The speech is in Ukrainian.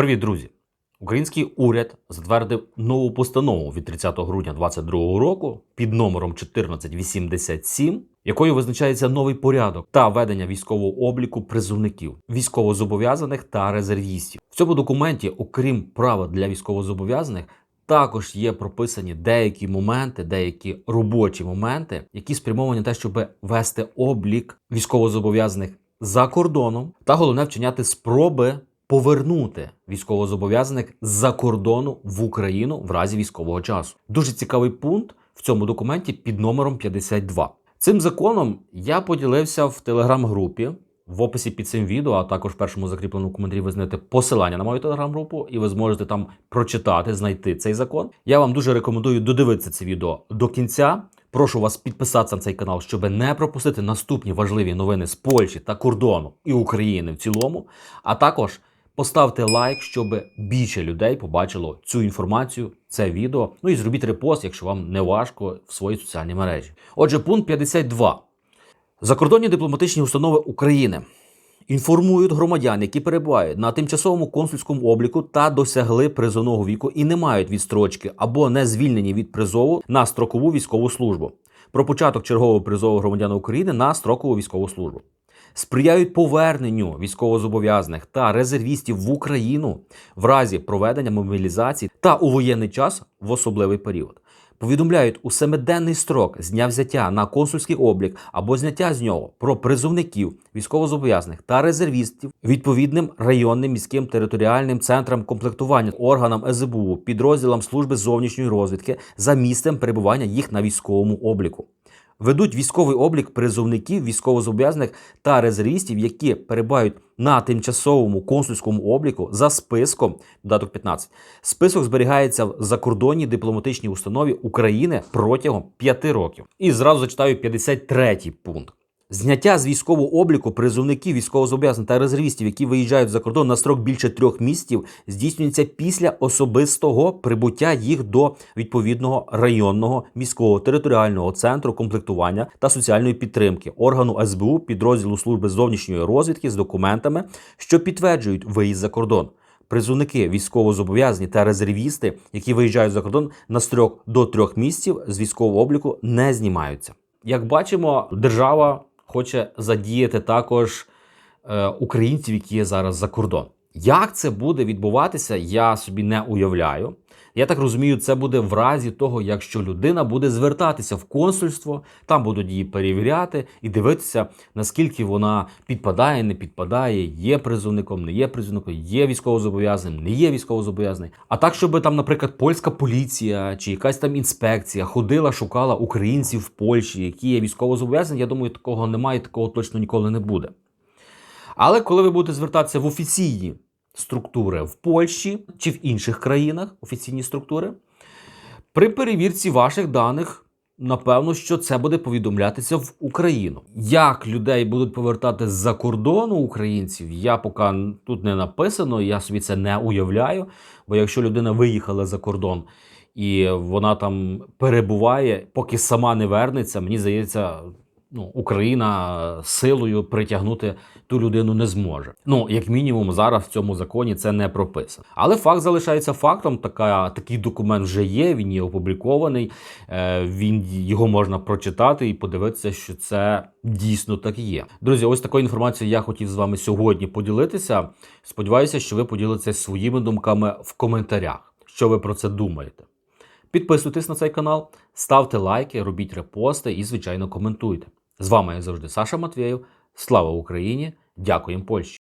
Привіт, друзі! Український уряд затвердив нову постанову від 30 грудня 2022 року під номером 1487, якою визначається новий порядок та ведення військового обліку призовників, військовозобов'язаних та резервістів. В цьому документі, окрім права для військовозобов'язаних, також є прописані деякі моменти, деякі робочі моменти, які спрямовані на те, щоб вести облік військовозобов'язаних за кордоном, та головне вчиняти спроби повернути військовозобов'язаних з-за кордону в Україну в разі військового часу. Дуже цікавий пункт в цьому документі під номером 52. Цим законом я поділився в телеграм-групі. В описі під цим відео, а також в першому закріпленому коментарі ви знайдете посилання на мою телеграм-групу, і ви зможете там прочитати, знайти цей закон. Я вам дуже рекомендую додивитися це відео до кінця. Прошу вас підписатися на цей канал, щоб не пропустити наступні важливі новини з Польщі та кордону і України в цілому. А також поставте лайк, щоб більше людей побачило цю інформацію, це відео. Ну і зробіть репост, якщо вам не важко, в свої соціальні мережі. Отже, пункт 52. Закордонні дипломатичні установи України інформують громадян, які перебувають на тимчасовому консульському обліку та досягли призовного віку і не мають відстрочки або не звільнені від призову на строкову військову службу. Про початок чергового призову громадян України на строкову військову службу. Сприяють поверненню військовозобов'язаних та резервістів в Україну в разі проведення мобілізації та у воєнний час в особливий період повідомляють у семиденний строк з взяття на консульський облік або зняття з нього про призовників військовозобов'язаних та резервістів відповідним районним міським територіальним центрам комплектування органам СБУ, підрозділам служби зовнішньої розвідки за місцем перебування їх на військовому обліку. Ведуть військовий облік призовників, військовозобов'язаних та резервістів, які перебувають на тимчасовому консульському обліку за списком додаток 15. Список зберігається в закордонній дипломатичній установі України протягом 5 років. І зразу зачитаю 53 пункт. Зняття з військового обліку призовників військовозобов'язаних та резервістів, які виїжджають за кордон на строк більше трьох місяців, здійснюється після особистого прибуття їх до відповідного районного міського територіального центру комплектування та соціальної підтримки органу СБУ підрозділу служби зовнішньої розвідки з документами, що підтверджують виїзд за кордон. Призовники військовозобов'язані та резервісти, які виїжджають за кордон на строк до трьох місяців з військового обліку, не знімаються. Як бачимо, держава хоче задіяти також е, українців, які є зараз за кордон. Як це буде відбуватися, я собі не уявляю. Я так розумію, це буде в разі того, якщо людина буде звертатися в консульство, там будуть її перевіряти і дивитися, наскільки вона підпадає, не підпадає, є призовником, не є призовником, є військовозобов'язаним, не є військовозобов'язаний. А так, щоб там, наприклад, польська поліція чи якась там інспекція ходила, шукала українців в Польщі, які є військовозобов'язані, я думаю, такого немає, такого точно ніколи не буде. Але коли ви будете звертатися в офіційні структури в Польщі чи в інших країнах, офіційні структури, при перевірці ваших даних, напевно, що це буде повідомлятися в Україну. Як людей будуть повертати з-за кордону українців, я поки тут не написано, я собі це не уявляю. Бо якщо людина виїхала за кордон і вона там перебуває, поки сама не вернеться, мені здається, ну, Україна силою притягнути ту людину не зможе. Ну, як мінімум, зараз в цьому законі це не прописано. Але факт залишається фактом. Така, такий документ вже є, він є опублікований, е, він його можна прочитати і подивитися, що це дійсно так є. Друзі, ось такою інформацією я хотів з вами сьогодні поділитися. Сподіваюся, що ви поділитеся своїми думками в коментарях. Що ви про це думаєте? Підписуйтесь на цей канал, ставте лайки, робіть репости і, звичайно, коментуйте. З вами, як завжди, Саша Матвєєв. Слава Україні! Дякуємо Польщі!